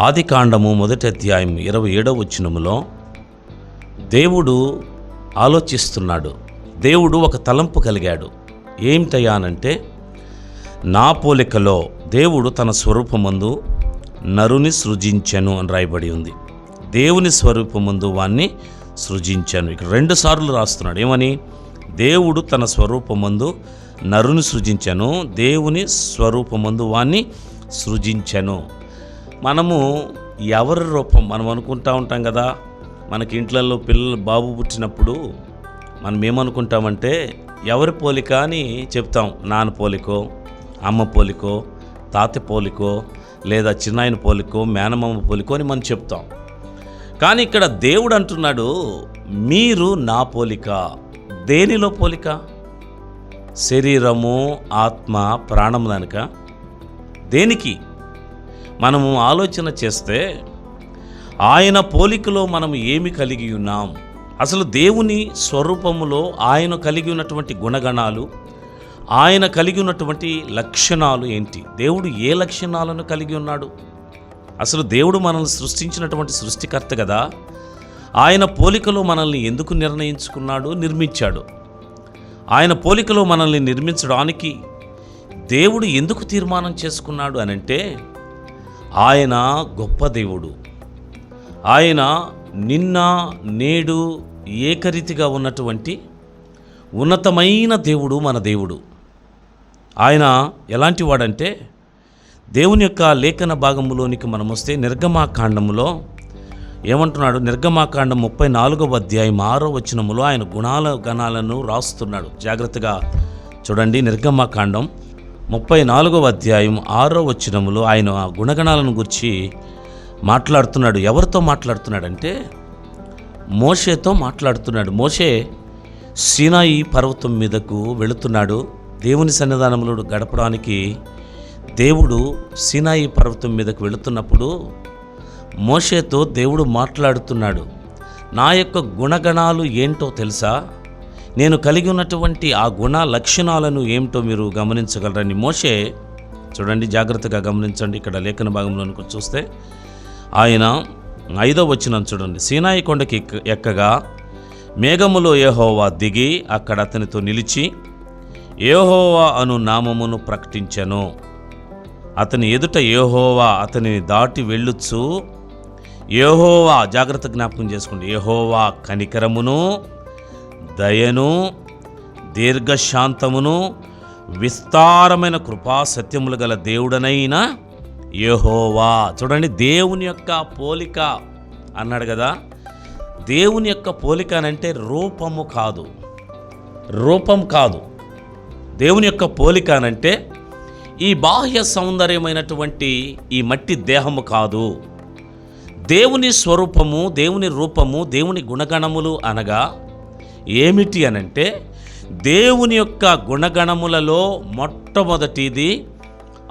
ఆది కాండము మొదటి అధ్యాయం ఇరవై ఏడవ వచ్చినములో దేవుడు ఆలోచిస్తున్నాడు. దేవుడు ఒక తలంపు కలిగాడు. ఏమిటయానంటే నా పోలికలో దేవుడు తన స్వరూపమందు నరుని సృజించను అని రాయబడి ఉంది. దేవుని స్వరూపమందు వాణ్ణి సృజించాను. ఇక్కడ రెండు సార్లు రాస్తున్నాడు. ఏమని? దేవుడు తన స్వరూపమందు నరుని సృజించను దేవుని స్వరూపమందు వాణ్ణి సృజించను. మనము ఎవరి రూపం మనం అనుకుంటా ఉంటాం కదా మనకి ఇంట్లలో పిల్లలు బాబు పుట్టినప్పుడు మనం ఏమనుకుంటామంటే ఎవరి పోలిక అని చెప్తాం. నాన్న పోలికో అమ్మ పోలికో తాత పోలికో లేదా చిన్నాయన పోలికో మేనమామ పోలికో అని మనం చెప్తాం. కానీ ఇక్కడ దేవుడు అంటున్నాడు మీరు నా పోలిక దేనిలో పోలిక? శరీరము ఆత్మ ప్రాణం దానిక? దేనికి? మనము ఆలోచన చేస్తే ఆయన పోలికలో మనం ఏమి కలిగి ఉన్నాం? అసలు దేవుని స్వరూపములో ఆయన కలిగి ఉన్నటువంటి గుణగణాలు ఆయన కలిగి ఉన్నటువంటి లక్షణాలు ఏంటి? దేవుడు ఏ లక్షణాలను కలిగి ఉన్నాడు? అసలు దేవుడు మనల్ని సృష్టించినటువంటి సృష్టికర్త కదా. ఆయన పోలికలో మనల్ని ఎందుకు నిర్ణయించుకున్నాడు? నిర్మించాడు. ఆయన పోలికలో మనల్ని నిర్మించడానికి దేవుడు ఎందుకు తీర్మానం చేసుకున్నాడు అనంటే ఆయన గొప్ప దేవుడు. ఆయన నిన్న నేడు ఏకరీతిగా ఉన్నటువంటి ఉన్నతమైన దేవుడు మన దేవుడు. ఆయన ఎలాంటి వాడంటే దేవుని యొక్క లేఖన భాగంలోనికి మనం వస్తే నిర్గమాకాండములో ఏమంటున్నాడు? నిర్గమాకాండం ముప్పై నాలుగవ అధ్యాయం ఆరో వచనములో ఆయన గుణాల గణాలను రాస్తున్నాడు. జాగ్రత్తగా చూడండి నిర్గమాకాండం. ముప్పై నాలుగవ అధ్యాయం ఆరో వచ్చినములో ఆయన ఆ గుణగణాలను గురించి మాట్లాడుతున్నాడు. ఎవరితో మాట్లాడుతున్నాడంటే మోషేతో మాట్లాడుతున్నాడు. మోషే సీనాయి పర్వతం మీదకు వెళుతున్నాడు. దేవుని సన్నిధానంలో గడపడానికి దేవుడు సీనాయి పర్వతం మీదకు వెళుతున్నప్పుడు మోషేతో దేవుడు మాట్లాడుతున్నాడు. నా యొక్క గుణగణాలు ఏంటో తెలుసా? నేను కలిగి ఉన్నటువంటి ఆ గుణ లక్షణాలను ఏమిటో మీరు గమనించగలరని మోషే చూడండి జాగ్రత్తగా గమనించండి. ఇక్కడ లేఖన భాగంలోనికి చూస్తే ఆయన ఐదో వచ్చిన చూడండి. సీనాయి కొండకి ఎక్క- ఎక్కగా మేఘములో ఏహోవా దిగి అక్కడ అతనితో నిలిచి ఏహోవా అను నామమును ప్రకటించెను. అతని ఎదుట ఏహోవా అతనిని దాటి వెళ్ళొచ్చు ఏహోవా జాగ్రత్త జ్ఞాపకం చేసుకోండి. ఏహోవా కనికరమును దయను దీర్ఘశాంతమును విస్తారమైన కృపా సత్యములు గల దేవుడనైన యెహోవా. చూడండి దేవుని యొక్క పోలిక అన్నాడు కదా. దేవుని యొక్క పోలిక అనంటే రూపము కాదు. రూపం కాదు. దేవుని యొక్క పోలిక అనంటే ఈ బాహ్య సౌందర్యమైనటువంటి ఈ మట్టి దేహము కాదు. దేవుని స్వరూపము దేవుని రూపము దేవుని గుణగణములు అనగా ఏమిటి అనంటే దేవుని యొక్క గుణగణములలో మొట్టమొదటిది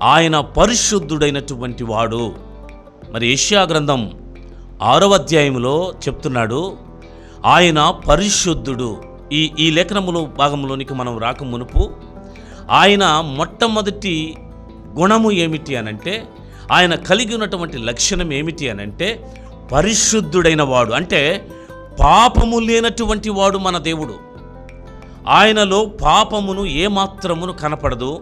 ఆయన పరిశుద్ధుడైనటువంటి వాడు. మరి ఏషియా గ్రంథం ఆరవ అధ్యాయంలో చెప్తున్నాడు ఆయన పరిశుద్ధుడు. ఈ ఈ లేఖనములో భాగంలోనికి మనం రాక మునుపు ఆయన మొట్టమొదటి గుణము ఏమిటి అనంటే ఆయన కలిగి ఉన్నటువంటి లక్షణం ఏమిటి అనంటే పరిశుద్ధుడైన వాడు. అంటే పాపము లేనటువంటి వాడు మన దేవుడు. ఆయనలో పాపమును ఏమాత్రమును కనపడదు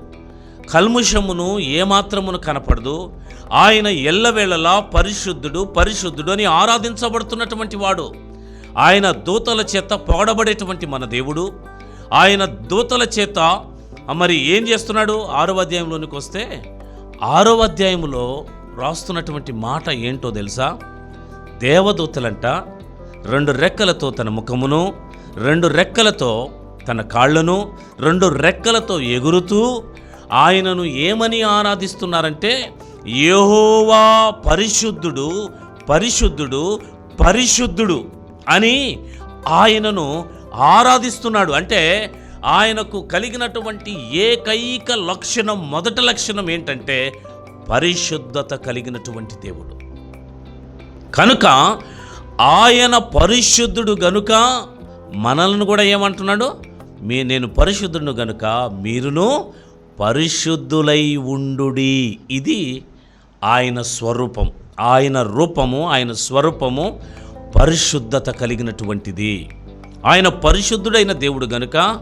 కల్ముషమును ఏమాత్రమును కనపడదు. ఆయన ఎల్లవేళలా పరిశుద్ధుడు పరిశుద్ధుడు అని ఆరాధించబడుతున్నటువంటి వాడు. ఆయన దూతల చేత పొగడబడేటువంటి మన దేవుడు. ఆయన దూతల చేత మరి ఏం చేస్తున్నాడు? ఆరో అధ్యాయంలోనికి వస్తే ఆరో అధ్యాయంలో రాస్తున్నటువంటి మాట ఏంటో తెలుసా? దేవదూతలంట రెండు రెక్కలతో తన ముఖమును రెండు రెక్కలతో తన కాళ్ళను రెండు రెక్కలతో ఎగురుతూ ఆయనను ఏమని ఆరాధిస్తున్నారంటే యహోవా పరిశుద్ధుడు పరిశుద్ధుడు పరిశుద్ధుడు అని ఆయనను ఆరాధిస్తున్నాడు. అంటే ఆయనకు కలిగినటువంటి ఏకైక లక్షణం మొదటి లక్షణం ఏంటంటే పరిశుద్ధత కలిగినటువంటి దేవుడు. కనుక ఆయన పరిశుద్ధుడు గనుక మనల్ని కూడా ఏమంటున్నాడు? మీ నేను పరిశుద్ధుడు గనుక మీరును పరిశుద్ధులై ఉండుడి. ఇది ఆయన స్వరూపం. ఆయన రూపము ఆయన స్వరూపము పరిశుద్ధత కలిగినటువంటిది. ఆయన పరిశుద్ధుడైన దేవుడు గనుక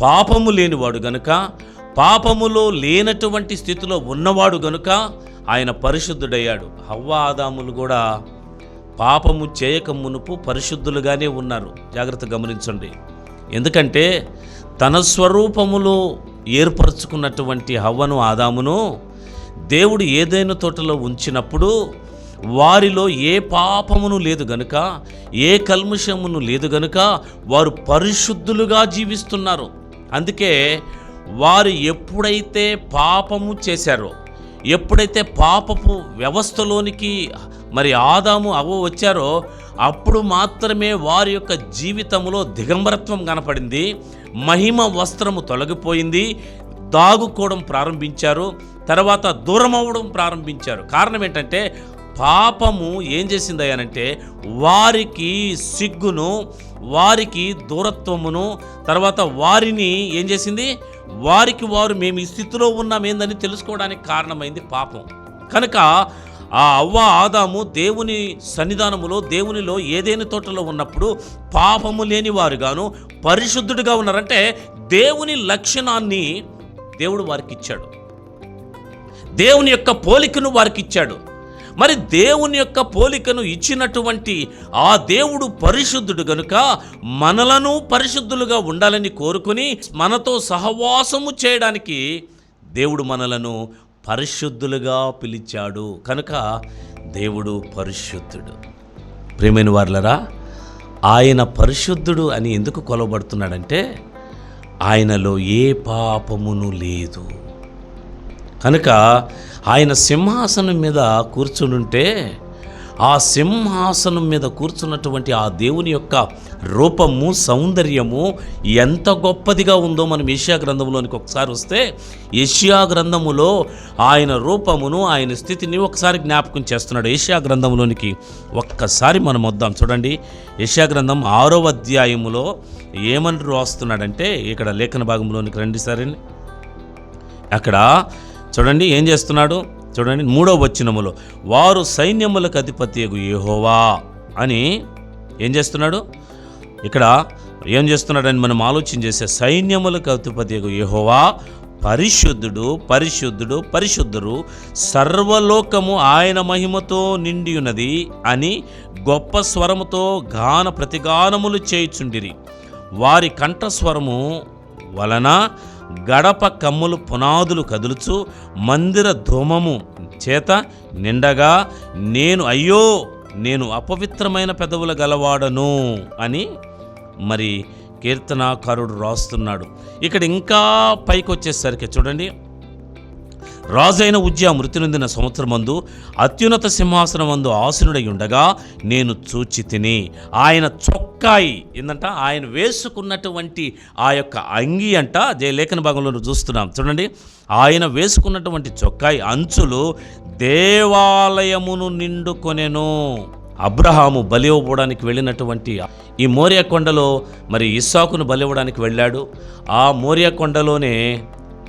పాపము లేనివాడు గనుక పాపములో లేనటువంటి స్థితిలో ఉన్నవాడు గనుక ఆయన పరిశుద్ధుడయ్యాడు. హవ్వ ఆదాములు కూడా పాపము చేయక మునుపు పరిశుద్ధులుగానే ఉన్నారు. జాగ్రత్త గమనించండి. ఎందుకంటే తన స్వరూపములో ఏర్పరచుకున్నటువంటి హవ్వను ఆదామును దేవుడు ఏదైనా తోటలో ఉంచినప్పుడు వారిలో ఏ పాపమును లేదు గనుక ఏ కల్ముషమును లేదు గనుక వారు పరిశుద్ధులుగా జీవిస్తున్నారు. అందుకే వారు ఎప్పుడైతే పాపము చేశారో ఎప్పుడైతే పాపపు వ్యవస్థలోనికి మరి ఆదాము అవ్వ వచ్చారో అప్పుడు మాత్రమే వారి యొక్క జీవితంలో దిగంబరత్వం కనపడింది. మహిమ వస్త్రము తొలగిపోయింది. దాగుకోవడం ప్రారంభించారు. తర్వాత దూరం అవ్వడం ప్రారంభించారు. కారణం ఏంటంటే పాపము ఏం చేసింది అయ్యానంటే వారికి సిగ్గును వారికి దూరత్వమును తర్వాత వారిని ఏం చేసింది? వారికి వారు మేము ఈ స్థితిలో ఉన్నామేందని తెలుసుకోవడానికి కారణమైంది పాపం. కనుక ఆ అవ్వ ఆదాము దేవుని సన్నిధానములో దేవునిలో ఏదైనా తోటలో ఉన్నప్పుడు పాపము లేని వారుగాను పరిశుద్ధుడిగా ఉన్నారంటే దేవుని లక్షణాన్ని దేవుడు వారికి ఇచ్చాడు దేవుని యొక్క పోలికను వారికి ఇచ్చాడు మరి దేవుని యొక్క పోలికను ఇచ్చినటువంటి ఆ దేవుడు పరిశుద్ధుడు గనుక మనలను పరిశుద్ధులుగా ఉండాలని కోరుకుని మనతో సహవాసము చేయడానికి దేవుడు మనలను పరిశుద్ధులుగా పిలిచాడు. కనుక దేవుడు పరిశుద్ధుడు. ప్రేమైన వార్లరా ఆయన పరిశుద్ధుడు అని ఎందుకు కొలవబడుతున్నాడంటే ఆయనలో ఏ పాపమును లేదు. కనుక ఆయన సింహాసనం మీద కూర్చునుంటే ఆ సింహాసనం మీద కూర్చున్నటువంటి ఆ దేవుని యొక్క రూపము సౌందర్యము ఎంత గొప్పదిగా ఉందో మనం ఏషియా గ్రంథంలోనికి ఒకసారి వస్తే ఏషియా గ్రంథములో ఆయన రూపమును ఆయన స్థితిని ఒకసారి జ్ఞాపకం చేస్తున్నాడు. ఏషియా గ్రంథంలోనికి ఒక్కసారి మనం వద్దాం. చూడండి ఏషియా గ్రంథం ఆరో అధ్యాయములో ఏమని రాస్తున్నాడంటే ఇక్కడ లేఖన భాగంలోనికి రండి సరే. అక్కడ చూడండి ఏం చేస్తున్నాడు? చూడండి మూడో వచనములో వారు సైన్యములకు అధిపతి యెహోవా అని ఏం చేస్తున్నాడు? ఇక్కడ ఏం చేస్తున్నాడని మనం ఆలోచన చేసే సైన్యములకు అధిపతి యెహోవా పరిశుద్ధుడు పరిశుద్ధుడు పరిశుద్ధుడు సర్వలోకము ఆయన మహిమతో నిండి ఉన్నది అని గొప్ప స్వరముతో గాన ప్రతిగానములు చేయుచుండిరి. వారి కంఠస్వరము వలన గడప కమ్ములు పునాదులు కదులుచు మందిర ధూమము చేత నిండగా నేను అయ్యో నేను అపవిత్రమైన పెదవుల గలవాడను అని మరి కీర్తనాకారుడు రాస్తున్నాడు. ఇక్కడ ఇంకా పైకి వచ్చేసరికి చూడండి రాజైన ఉజ్జా మృతి నొందిన సంవత్సరమందు అత్యున్నత సింహాసనమందు ఆసునుడై ఉండగా నేను చూచి తిని ఆయన చొక్కాయి ఏందంట? ఆయన వేసుకున్నటువంటి ఆ యొక్క అంగి అంట జయ లేఖన భాగంలో చూస్తున్నాం. చూడండి. ఆయన వేసుకున్నటువంటి చొక్కాయి అంచులు దేవాలయమును నిండుకొనెను అబ్రహాము బలి ఇవ్వడానికి వెళ్ళినటువంటి ఈ మోరియా కొండలో మరి ఇస్సాకును బలి ఇవ్వడానికి వెళ్ళాడు. ఆ మోరియా కొండలోనే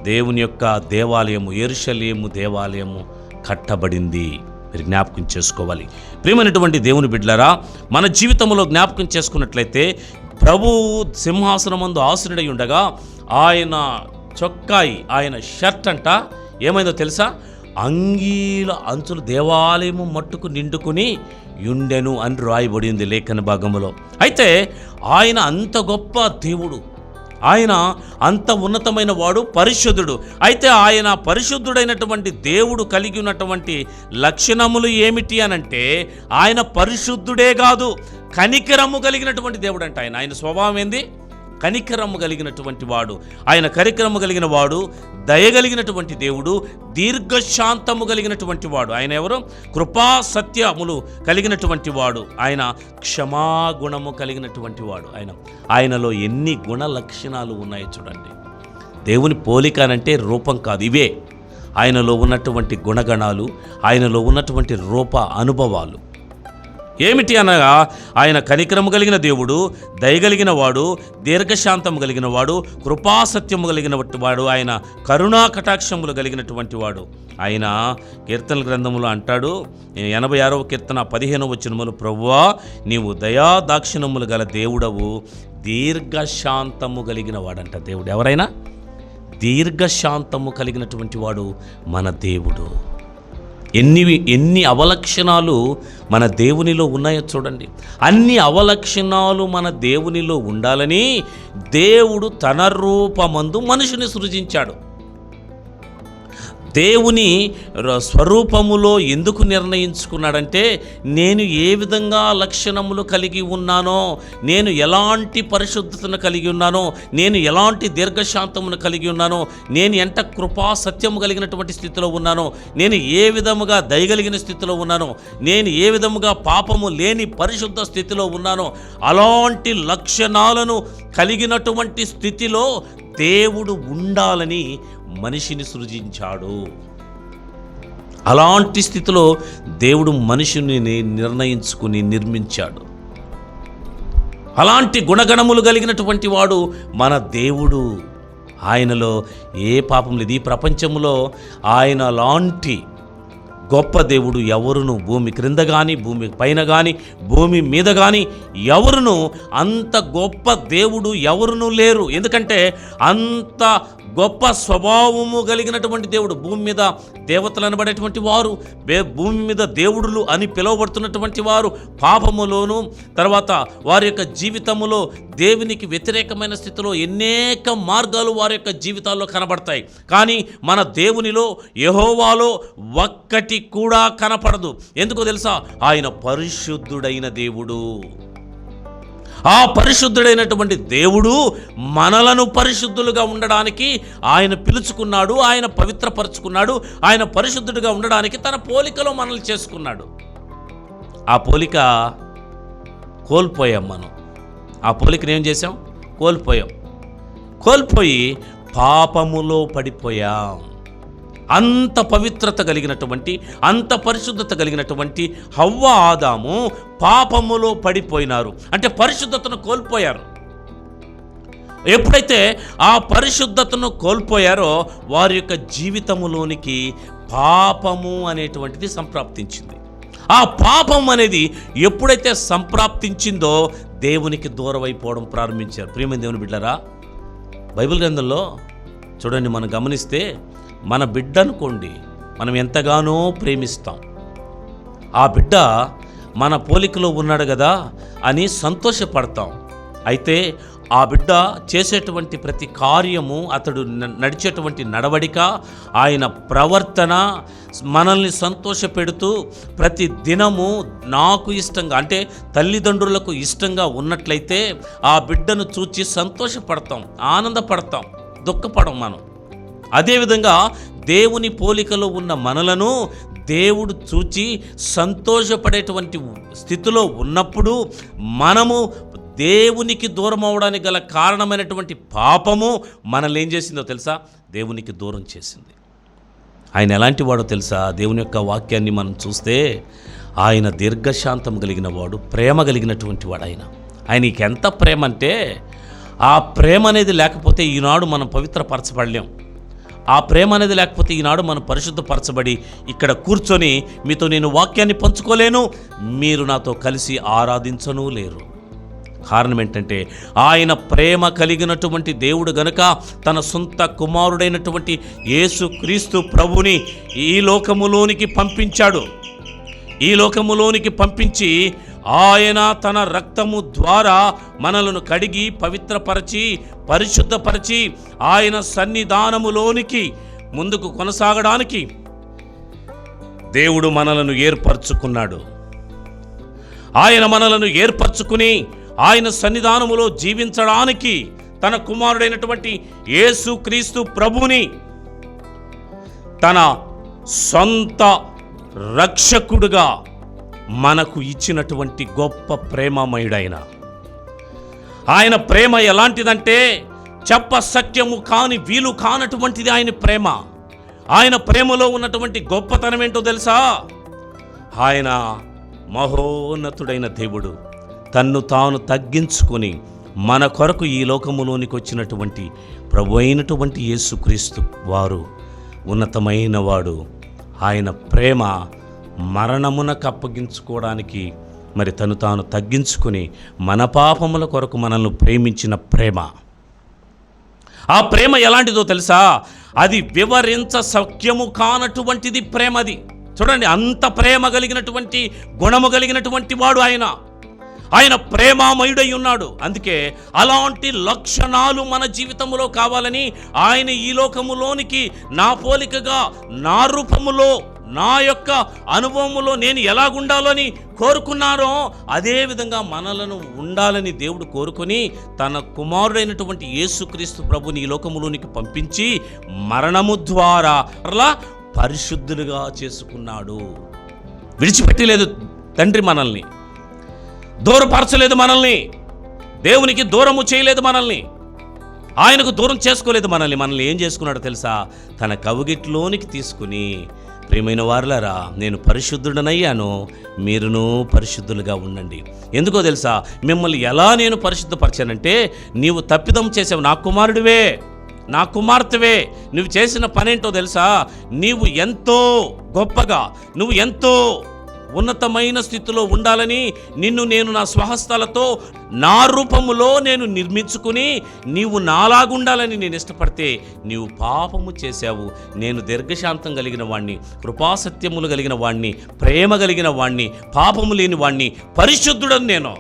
దేవుని యొక్క దేవాలయము ఎరుషలేము దేవాలయము కట్టబడింది. మీరు జ్ఞాపకం చేసుకోవాలి. ప్రియమైనటువంటి దేవుని బిడ్డలరా మన జీవితంలో జ్ఞాపకం చేసుకున్నట్లయితే ప్రభువు సింహాసనమందు ఆసునుడై ఉండగా ఆయన చొక్కాయి ఆయన షర్ట్ అంట ఏమైందో తెలుసా? అంగీల అంచులు దేవాలయము మట్టుకు నిండుకుని యుండెను అని రాయబడింది లేఖన భాగంలో అయితే ఆయన అంత గొప్ప దేవుడు ఆయన అంత ఉన్నతమైన వాడు పరిశుద్ధుడు. అయితే ఆయన పరిశుద్ధుడైనటువంటి దేవుడు కలిగి ఉన్నటువంటి లక్షణములు ఏమిటి అనంటే ఆయన పరిశుద్ధుడే కాదు కనికరము కలిగినటువంటి దేవుడు అంట ఆయన. ఆయన స్వభావం ఏంది? కనికరము కలిగినటువంటి వాడు. ఆయన కరికరము కలిగిన వాడు దయగలిగినటువంటి దేవుడు దీర్ఘశాంతము కలిగినటువంటి వాడు. ఆయన ఎవరు? కృపా సత్యములు కలిగినటువంటి వాడు. ఆయన క్షమాగుణము కలిగినటువంటి వాడు. ఆయన ఆయనలో ఎన్ని గుణ లక్షణాలు ఉన్నాయో చూడండి. దేవుని పోలిక అనంటే రూపం కాదు ఇవే. ఆయనలో ఉన్నటువంటి గుణగణాలు ఆయనలో ఉన్నటువంటి రూప అనుభవాలు. ఏమిటి అనగా ఆయన కనికరము కలిగిన దేవుడు దయగలిగిన వాడు దీర్ఘశాంతము కలిగిన వాడు కృపాసత్యము కలిగిన వాడు ఆయన కరుణా కటాక్షములు కలిగినటువంటి వాడు. ఆయన కీర్తన గ్రంథములో అంటాడు ఎనభై ఆరవ కీర్తన పదిహేనవ వచ్చినములు ప్రభువా నీవు దయా దాక్షిణములు గల దేవుడవు దీర్ఘశాంతము కలిగిన వాడంట దేవుడు. ఎవరైనా? దీర్ఘశాంతము కలిగినటువంటి వాడు మన దేవుడు. ఎన్ని ఎన్ని అవలక్షణాలు మన దేవునిలో ఉన్నాయో చూడండి. అన్ని అవలక్షణాలు మన దేవునిలో ఉండాలని దేవుడు తన రూపమందు మనుషుని సృజించాడు. దేవుని స్వరూపములో ఎందుకు నిర్ణయించుకున్నాడంటే నేను ఏ విధంగా లక్షణములు కలిగి ఉన్నానో నేను ఎలాంటి పరిశుద్ధతను కలిగి ఉన్నానో నేను ఎలాంటి దీర్ఘశాంతమును కలిగి ఉన్నానో నేను ఎంత కృపా సత్యము కలిగినటువంటి స్థితిలో ఉన్నానో నేను ఏ విధముగా దయగలిగిన స్థితిలో ఉన్నానో నేను ఏ విధముగా పాపము లేని పరిశుద్ధ స్థితిలో ఉన్నానో అలాంటి లక్షణాలను కలిగినటువంటి స్థితిలో దేవుడు ఉండాలని మనిషిని సృజించాడు. అలాంటి స్థితిలో దేవుడు మనిషిని నిర్ణయించుకుని నిర్మించాడు. అలాంటి గుణగణములు కలిగినటువంటి వాడు మన దేవుడు. ఆయనలో ఏ పాపం లేదు. ఈ ప్రపంచంలో ఆయన లాంటి గొప్ప దేవుడు ఎవరును భూమి క్రింద కానీ భూమి పైన కానీ భూమి మీద కానీ ఎవరును అంత గొప్ప దేవుడు ఎవరును లేరు. ఎందుకంటే అంత గొప్ప స్వభావము కలిగినటువంటి దేవుడు. భూమి మీద దేవతలు అనబడేటువంటి వారు భూమి మీద దేవుడులు అని పిలువబడుతున్నటువంటి వారు పాపములోను తర్వాత వారి యొక్క జీవితములో దేవునికి వ్యతిరేకమైన స్థితిలో అనేక మార్గాలు వారి యొక్క జీవితాల్లో కనబడతాయి. కానీ మన దేవునిలో యహోవాలో ఒక్కటి కూడా కనపడదు. ఎందుకో తెలుసా? ఆయన పరిశుద్ధుడైన దేవుడు. ఆ పరిశుద్ధుడైనటువంటి దేవుడు మనలను పరిశుద్ధులుగా ఉండడానికి ఆయన పిలుచుకున్నాడు ఆయన పవిత్రపరుచుకున్నాడు ఆయన పరిశుద్ధుడిగా ఉండడానికి తన పోలికలో మనల్ని చేసుకున్నాడు. ఆ పోలిక కోల్పోయాం మనం. ఆ పోలికను ఏం చేసాం కోల్పోయాం. కోల్పోయి పాపములో పడిపోయాం. అంత పవిత్రత కలిగినటువంటి అంత పరిశుద్ధత కలిగినటువంటి హవ్వ ఆదాము పాపములో పడిపోయినారు. అంటే పరిశుద్ధతను కోల్పోయారు. ఎప్పుడైతే ఆ పరిశుద్ధతను కోల్పోయారో వారి యొక్క జీవితములోనికి పాపము అనేటువంటిది సంప్రాప్తించింది. ఆ పాపం అనేది ఎప్పుడైతే సంప్రాప్తించిందో దేవునికి దూరమైపోవడం ప్రారంభించారు. ప్రియమైన దేవుని బిడ్డరా బైబిల్ గ్రంథంలో చూడండి మనం గమనిస్తే మన బిడ్డ అనుకోండి మనం ఎంతగానో ప్రేమిస్తాం. ఆ బిడ్డ మన పోలికలో ఉన్నాడు కదా అని సంతోషపడతాం. అయితే ఆ బిడ్డ చేసేటువంటి ప్రతి కార్యము అతడు నడిచేటువంటి నడవడిక ఆయన ప్రవర్తన మనల్ని సంతోషపెడుతూ ప్రతి దినము నాకు ఇష్టంగా అంటే తల్లిదండ్రులకు ఇష్టంగా ఉన్నట్లయితే ఆ బిడ్డను చూచి సంతోషపడతాం ఆనందపడతాం దుఃఖపడం మనం. అదేవిధంగా దేవుని పోలికలో ఉన్న మనలను దేవుడు చూచి సంతోషపడేటువంటి స్థితిలో ఉన్నప్పుడు మనము దేవునికి దూరం అవడానికి గల కారణమైనటువంటి పాపము మనల్ని ఏం చేసిందో తెలుసా? దేవునికి దూరం చేసింది. ఆయన ఎలాంటి వాడో తెలుసా? దేవుని యొక్క వాక్యాన్ని మనం చూస్తే ఆయన దీర్ఘశాంతం కలిగిన వాడు ప్రేమ కలిగినటువంటి వాడు ఆయన. ఆయనకి ఎంత ప్రేమ అంటే ఆ ప్రేమ అనేది లేకపోతే ఈనాడు మనం పవిత్రపరచబడలేం. ఆ ప్రేమ అనేది లేకపోతే ఈనాడు మనం పరిశుద్ధపరచబడి ఇక్కడ కూర్చొని మీతో నేను వాక్యాన్ని పంచుకోలేను మీరు నాతో కలిసి ఆరాధించను లేరు. కారణం ఏంటంటే ఆయన ప్రేమ కలిగినటువంటి దేవుడు గనుక తన సొంత కుమారుడైనటువంటి యేసు క్రీస్తు ప్రభుని ఈ లోకములోనికి పంపించాడు. ఈ లోకములోనికి పంపించి ఆయన తన రక్తము ద్వారా మనలను కడిగి పవిత్రపరచి పరిశుద్ధపరచి ఆయన సన్నిధానములోనికి ముందుకు కొనసాగడానికి దేవుడు మనలను ఏర్పరచుకున్నాడు. ఆయన మనలను ఏర్పరచుకుని ఆయన సన్నిధానములో జీవించడానికి తన కుమారుడైనటువంటి యేసు క్రీస్తు ప్రభుని తన సొంత రక్షకుడుగా మనకు ఇచ్చినటువంటి గొప్ప ప్రేమమయుడైన. ఆయన ప్రేమ ఎలాంటిదంటే చెప్ప సత్యము కాని వీలు కానటువంటిది ఆయన ప్రేమ. ఆయన ప్రేమలో ఉన్నటువంటి గొప్పతనం ఏంటో తెలుసా? ఆయన మహోన్నతుడైన దేవుడు తన్ను తాను తగ్గించుకొని మన కొరకు ఈ లోకములోనికి వచ్చినటువంటి ప్రభు అయినటువంటి యేసుక్రీస్తు వారు ఉన్నతమైన వాడు ఆయన ప్రేమ మరణమునకు అప్పగించుకోవడానికి మరి తను తాను తగ్గించుకొని మన పాపముల కొరకు మనల్ని ప్రేమించిన ప్రేమ. ఆ ప్రేమ ఎలాంటిదో తెలుసా? అది వివరించ సఖ్యము కానటువంటిది ప్రేమది. చూడండి అంత ప్రేమ కలిగినటువంటి గుణము కలిగినటువంటి వాడు ఆయన. ఆయన ప్రేమామయుడై ఉన్నాడు. అందుకే అలాంటి లక్షణాలు మన జీవితంలో కావాలని ఆయన ఈ లోకములోనికి నా పోలికగా నా రూపములో నా యొక్క అనుభవములో నేను ఎలాగుండాలని కోరుకున్నారో అదే విధంగా మనలను ఉండాలని దేవుడు కోరుకొని తన కుమారుడైనటువంటి యేసుక్రీస్తు ప్రభుని ఈ లోకములోనికి పంపించి మరణము ద్వారా అలా పరిశుద్ధులుగా చేసుకున్నాడు. విడిచిపెట్టలేదు తండ్రి మనల్ని. దూరపరచలేదు మనల్ని. దేవునికి దూరము చేయలేదు మనల్ని. ఆయనకు దూరం చేసుకోలేదు మనల్ని. మనల్ని ఏం చేసుకున్నాడో తెలుసా? తన కవుగిట్లోనికి తీసుకుని ప్రియమైన వారులారా నేను పరిశుద్ధుడనయ్యాను. మీరును పరిశుద్ధులుగా ఉండండి. ఎందుకో తెలుసా? మిమ్మల్ని ఎలా నేను పరిశుద్ధపరిచానంటే నీవు తప్పిదం చేసావు నా కుమారుడివే నా కుమార్తెవే. నువ్వు చేసిన పనేంటో తెలుసా? నీవు ఎంతో గొప్పగా నువ్వు ఎంతో ఉన్నతమైన స్థితిలో ఉండాలని నిన్ను నేను నా స్వహస్తాలతో నా రూపములో నేను నిర్మించుకుని నీవు నాలాగుండాలని నేను ఇష్టపడితే నీవు పాపము చేశావు. నేను దీర్ఘశాంతం కలిగిన వాణ్ణి కృపాసత్యములు కలిగిన వాణ్ణి ప్రేమ కలిగిన వాణ్ణి పాపము లేని వాణ్ణి పరిశుద్ధుడని నేను.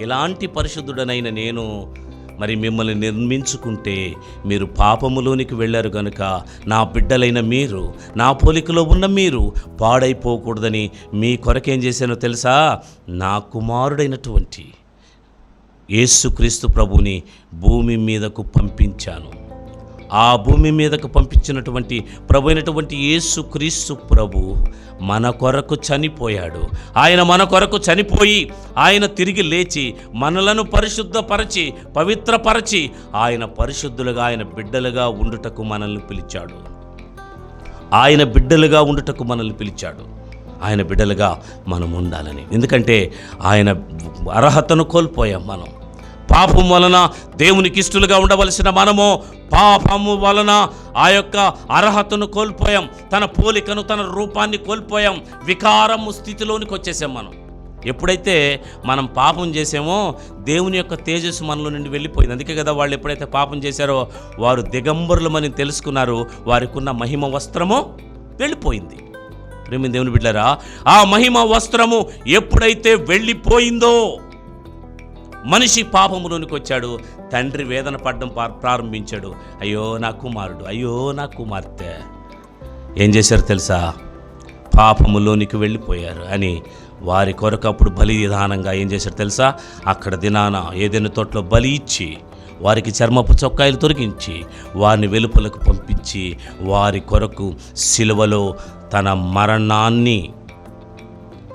ఇలాంటి పరిశుద్ధుడనైన నేను మరి మిమ్మల్ని నిర్మించుకుంటే మీరు పాపములోనికి వెళ్ళారు గనుక నా బిడ్డలైన మీరు నా పోలికలో ఉన్న మీరు పాడైపోకూడదని మీ కొరకేం చేశానో తెలుసా? నా కుమారుడైనటువంటి యేసుక్రీస్తు ప్రభుని భూమి మీదకు పంపించాను. ఆ భూమి మీదకు పంపించినటువంటి ప్రభు అయినటువంటి యేసుక్రీస్తు ప్రభు మన కొరకు చనిపోయాడు. ఆయన మన కొరకు చనిపోయి ఆయన తిరిగి లేచి మనలను పరిశుద్ధపరచి పవిత్రపరచి ఆయన పరిశుద్ధులుగా ఆయన బిడ్డలుగా ఉండుటకు మనల్ని పిలిచాడు. ఆయన బిడ్డలుగా ఉండుటకు మనల్ని పిలిచాడు. ఆయన బిడ్డలుగా మనం ఉండాలని ఎందుకంటే ఆయన అర్హతను కోల్పోయాం మనం. పాపం వలన దేవునికి ఇష్టలుగా ఉండవలసిన మనము పాపము వలన ఆ యొక్క అర్హతను కోల్పోయాం. తన పోలికను తన రూపాన్ని కోల్పోయాం. వికారము స్థితిలోనికి వచ్చేసాం మనం. ఎప్పుడైతే మనం పాపం చేసామో దేవుని యొక్క తేజస్సు మనలో నుండి వెళ్ళిపోయింది. అందుకే కదా వాళ్ళు ఎప్పుడైతే పాపం చేశారో వారు దిగంబరులమని తెలుసుకున్నారు. వారికి ఉన్న మహిమ వస్త్రము వెళ్ళిపోయింది. ప్రేమ దేవుని బిడ్డారా ఆ మహిమ వస్త్రము ఎప్పుడైతే వెళ్ళిపోయిందో మనిషి పాపములోనికి వచ్చాడు. తండ్రి వేదన పడడం ప్రారంభించాడు. అయ్యో నా కుమారుడు అయ్యో నా కుమార్తె. ఏం చేశారు తెలుసా? పాపములోనికి వెళ్ళిపోయారు అని వారి కొరకు అప్పుడు బలి విధానంగా ఏం చేశారు తెలుసా? అక్కడ దినాన ఏదైనా తోటలో బలి ఇచ్చి వారికి చర్మపు చొక్కాయలు తొలగించి వారిని వెలుపలకు పంపించి వారి కొరకు సిలువలో తన మరణాన్ని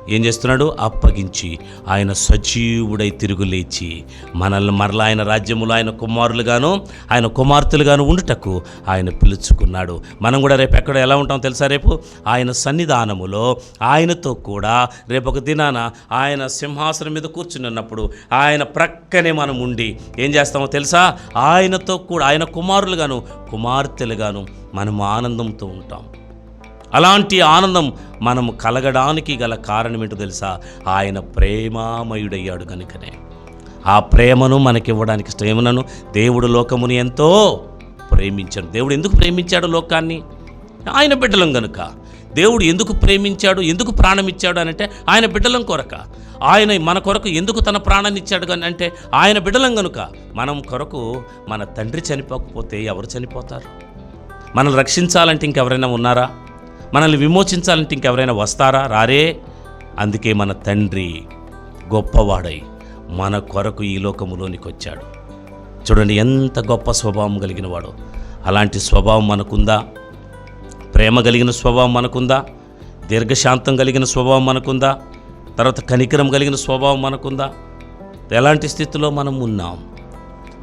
ఏం చేస్తున్నాడు? అప్పగించి ఆయన సజీవుడై తిరుగులేచి మనల్ని మరలా ఆయన రాజ్యములు ఆయన కుమారులుగాను ఆయన కుమార్తెలుగాను ఉండుటకు ఆయన పిలుచుకున్నాడు. మనం కూడా రేపు ఎక్కడ ఎలా ఉంటాం తెలుసా రేపు? ఆయన సన్నిధానములో ఆయనతో కూడా రేపు ఒక దినాన ఆయన సింహాసనం మీద కూర్చున్నప్పుడు ఆయన ప్రక్కనే మనం ఉండి ఏం చేస్తామో తెలుసా? ఆయనతో కూడా ఆయన కుమారులుగాను కుమార్తెలుగాను మనం ఆనందంతో ఉంటాం. అలాంటి ఆనందం మనం కలగడానికి గల కారణం ఏంటో తెలుసా? ఆయన ప్రేమామయుడయ్యాడు కనుకనే ఆ ప్రేమను మనకివ్వడానికి ఇష్టం దేవుడు లోకముని ఎంతో ప్రేమించాడు. దేవుడు ఎందుకు ప్రేమించాడు లోకాన్ని? ఆయన బిడ్డలం గనుక. దేవుడు ఎందుకు ప్రేమించాడు? ఎందుకు ప్రాణం ఇచ్చాడు అని అంటే ఆయన బిడ్డలం కొరక. ఆయన మన కొరకు ఎందుకు తన ప్రాణాన్ని ఇచ్చాడు కానీ అంటే ఆయన బిడ్డలం గనుక. మనం కొరకు మన తండ్రి చనిపోకపోతే ఎవరు చనిపోతారు? మనల్ని రక్షించాలంటే ఇంకెవరైనా ఉన్నారా? మనల్ని విమోచించాలంటే ఇంకెవరైనా వస్తారా? రారే. అందుకే మన తండ్రి గొప్పవాడై మన కొరకు ఈ లోకములోనికి వచ్చాడు. చూడండి ఎంత గొప్ప స్వభావం కలిగిన వాడు. అలాంటి స్వభావం మనకుందా? ప్రేమ కలిగిన స్వభావం మనకుందా? దీర్ఘశాంతం కలిగిన స్వభావం మనకుందా? తర్వాత కనికరం కలిగిన స్వభావం మనకుందా? ఎలాంటి స్థితిలో మనం ఉన్నాం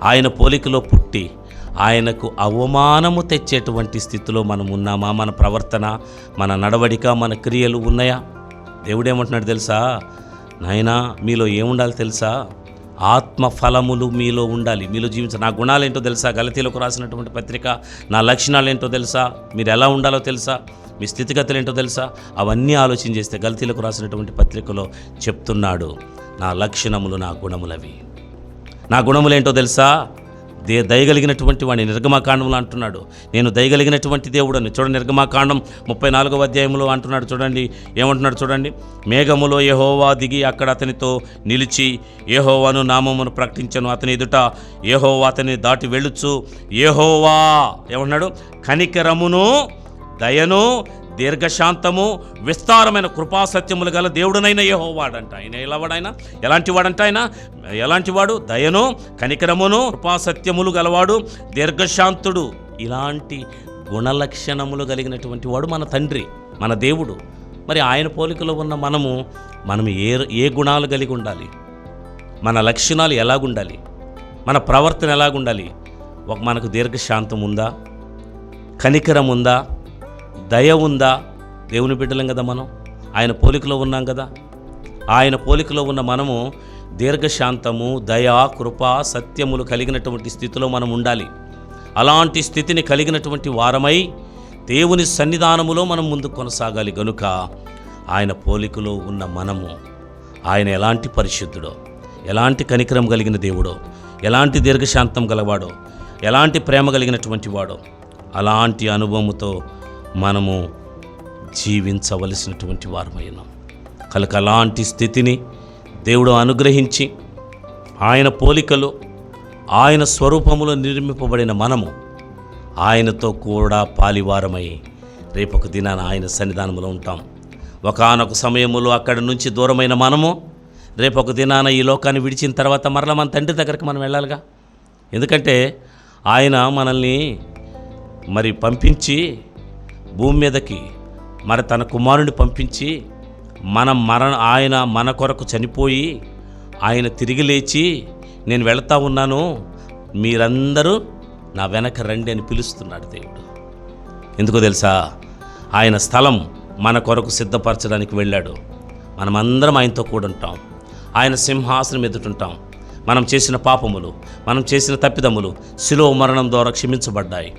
ఆయన పోలికలో పుట్టి ఆయనకు అవమానము తెచ్చేటువంటి స్థితిలో మనం ఉన్నామా? మన ప్రవర్తన మన నడవడిక మన క్రియలు ఉన్నాయా? దేవుడేమంటున్నాడు తెలుసా? నాయనా మీలో ఏముండాలి తెలుసా? ఆత్మ ఫలములు మీలో ఉండాలి. మీలో జీవించాలి నా గుణాలు ఏంటో తెలుసా? గలతీలకు రాసినటువంటి పత్రిక నా లక్షణాలు ఏంటో తెలుసా? మీరు ఎలా ఉండాలో తెలుసా? మీ స్థితిగతులు ఏంటో తెలుసా? అవన్నీ ఆలోచన చేస్తే గలతీలకు రాసినటువంటి పత్రికలో చెప్తున్నాడు నా లక్షణములు నా గుణములవి. నా గుణములు ఏంటో తెలుసా? దే దయగలిగినటువంటి వాడిని నిర్గమాకాండంలో అంటున్నాడు. నేను దయగలిగినటువంటి దేవుడని చూడండి నిర్గమాకాండం ముప్పై నాలుగవ అధ్యాయంలో అంటున్నాడు చూడండి. ఏమంటున్నాడు చూడండి? మేఘములో యహోవా దిగి అక్కడ అతనితో నిలిచి ఏహోవాను నామమును ప్రకటించను. అతని ఎదుట యెహోవా అతని దాటి వెళ్ళుచు. యెహోవా ఏమన్నాడు కనికరమును దయను దీర్ఘశాంతము విస్తారమైన కృపాసత్యములు గల దేవుడునైన యెహోవాడంట. ఆయన ఎలావాడైనా ఎలాంటి వాడంట ఆయన ఎలాంటి వాడు? దయను కనికరమును కృపాసత్యములు గలవాడు దీర్ఘశాంతుడు. ఇలాంటి గుణలక్షణములు కలిగినటువంటి వాడు మన తండ్రి మన దేవుడు. మరి ఆయన పోలికలో ఉన్న మనము మనం ఏ ఏ గుణాలు కలిగి ఉండాలి? మన లక్షణాలు ఎలాగుండాలి? మన ప్రవర్తన ఎలాగుండాలి? ఒక మనకు దీర్ఘశాంతం ఉందా కనికరం ఉందా దయ ఉందా? దేవుని బిడ్డలం కదా మనం. ఆయన పోలికలో ఉన్నాం కదా. ఆయన పోలికలో ఉన్న మనము దీర్ఘశాంతము దయ కృప సత్యములు కలిగినటువంటి స్థితిలో మనం ఉండాలి. అలాంటి స్థితిని కలిగినటువంటి వారమై దేవుని సన్నిధానములో మనం ముందు కొనసాగాలి గనుక ఆయన పోలికలో ఉన్న మనము ఆయన ఎలాంటి పరిశుద్ధుడో ఎలాంటి కనికరం కలిగిన దేవుడో ఎలాంటి దీర్ఘశాంతం గలవాడో ఎలాంటి ప్రేమ కలిగినటువంటి వాడో అలాంటి అనుభవముతో మనము జీవించవలసినటువంటి వారమైనాం. కనుక అలాంటి స్థితిని దేవుడు అనుగ్రహించి ఆయన పోలికలు ఆయన స్వరూపములో నిర్మింపబడిన మనము ఆయనతో కూడా పాలివారమై రేపొక దినాన ఆయన సన్నిధానంలో ఉంటాం. ఒకానొక సమయములో అక్కడి నుంచి దూరమైన మనము రేపొక దినాన ఈ లోకాన్ని విడిచిన తర్వాత మరలా మన తండ్రి దగ్గరికి మనం వెళ్ళాలిగా? ఎందుకంటే ఆయన మనల్ని మరి పంపించి భూమి మీదకి మరి తన కుమారుని పంపించి మన మరణ ఆయన మన కొరకు చనిపోయి ఆయన తిరిగి లేచి నేను వెళతా ఉన్నాను మీరందరూ నా వెనక రండి అని పిలుస్తున్నాడు దేవుడు. ఎందుకో తెలుసా? ఆయన స్థలం మన కొరకు సిద్ధపరచడానికి వెళ్ళాడు. మనమందరం ఆయనతో కూడుంటాం. ఉంటాం ఆయన సింహాసనం ఎదుటుంటాం. మనం చేసిన పాపములు మనం చేసిన తప్పిదములు శిలో మరణం ద్వారా క్షమించబడ్డాయి.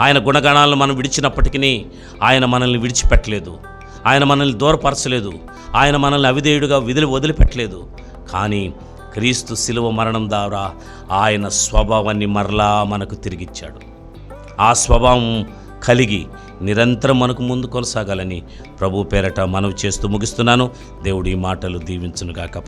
ఆయన గుణగణాలను మనం విడిచినప్పటికీ ఆయన మనల్ని విడిచిపెట్టలేదు. ఆయన మనల్ని దూరపరచలేదు. ఆయన మనల్ని అవిధేయుడుగా విధులు వదిలిపెట్టలేదు. కానీ క్రీస్తు శిలువ మరణం ద్వారా ఆయన స్వభావాన్ని మరలా మనకు తిరిగిచ్చాడు. ఆ స్వభావం కలిగి నిరంతరం మనకు ముందు కొనసాగాలని ప్రభు పేరట మనవి చేస్తూ ముగిస్తున్నాను. దేవుడి మాటలు దీవించునుగాక.